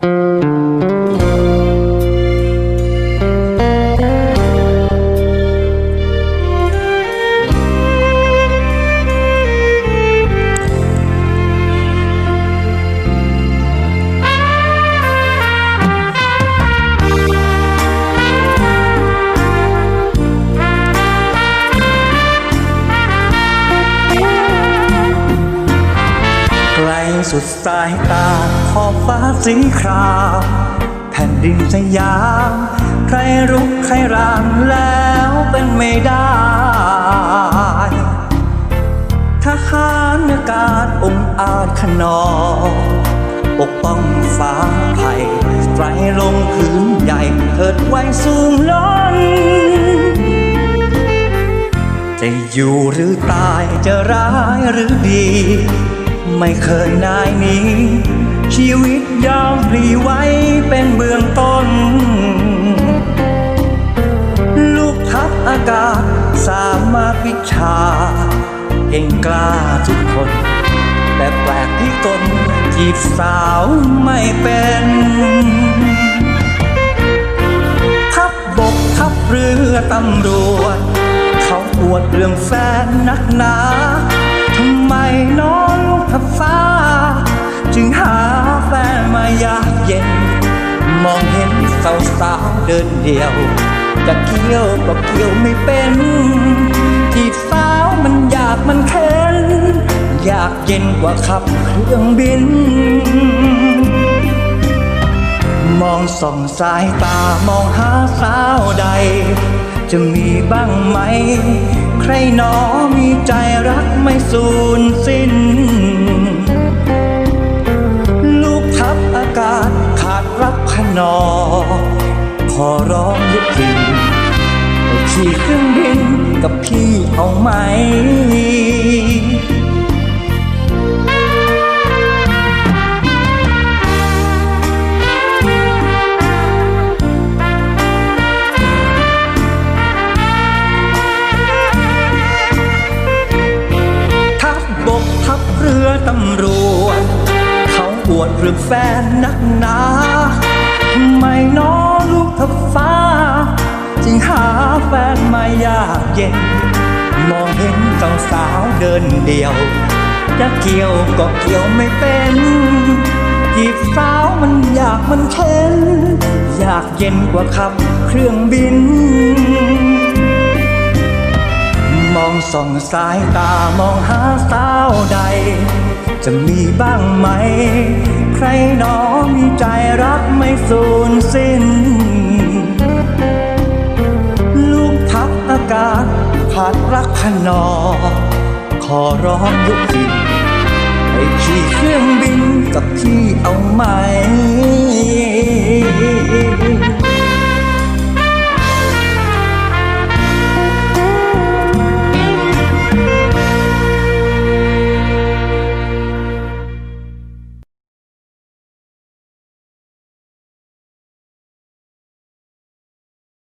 ไสุดสายตาขอบฟ้าสีครามแผ่นดินสยาม ใครรุกใครรามแล้วเป็นไม่ได้ ทหารอากาศองค์อาจขนอง ปกป้องฟ้าไผ่ไตรลงพื้นใหญ่เถิดไว้สูงล้นจะอยู่หรือตายจะร้ายหรือดี ไม่เคยนายนี้ ชีวิตยอมพลีไว้เป็นเบื้องต้น ลูกทัพอากาศสามารถวิชา เก่งกล้าทุกคน แต่แปลกที่ตนจีบสาวไม่เป็นทัพบกทัพเรือตำรวจ เขาอวดเรื่องแฟนนักหนา ทำไมน้อง สาวสาวเดินเดียว จะเกี่ยวก็เกี่ยวไม่เป็นจีบสาวมันยากมันเค้นอยากเย็นกว่าขับเครื่องบิน มองส่องสายตามองหาสาวใด จะมีบ้างไหม ใครหนอมีใจรักไม่สูญสิ้น ลูกทัพอากาศขาดรับขนอ ขอร้องยุติไปขี่เครื่องบินกับพี่เอาไหมทัพบกทัพเรือตำรวจเขาอวดเรื่องแฟนนักหนา ไม่น้อลูกทัพฟ้าจึงหาแฟนไมายากเย็น มองเห็นสาวสาวเดินเดียว จะเกี่ยวก็เกี่ยวไม่เป็นจีบสาวมันอยากมันเค้นอยากเย็นกว่าขับเครื่องบิน มองส่องสายตามองหาสาวใด จะมีบ้างไหม ใครหนอมีใจรักไม่สูญสิ้น ลูกทักอากาศขาดรักขนอ ขอร้องยุติให้ขี่เครื่องบินกับพี่เอาไหม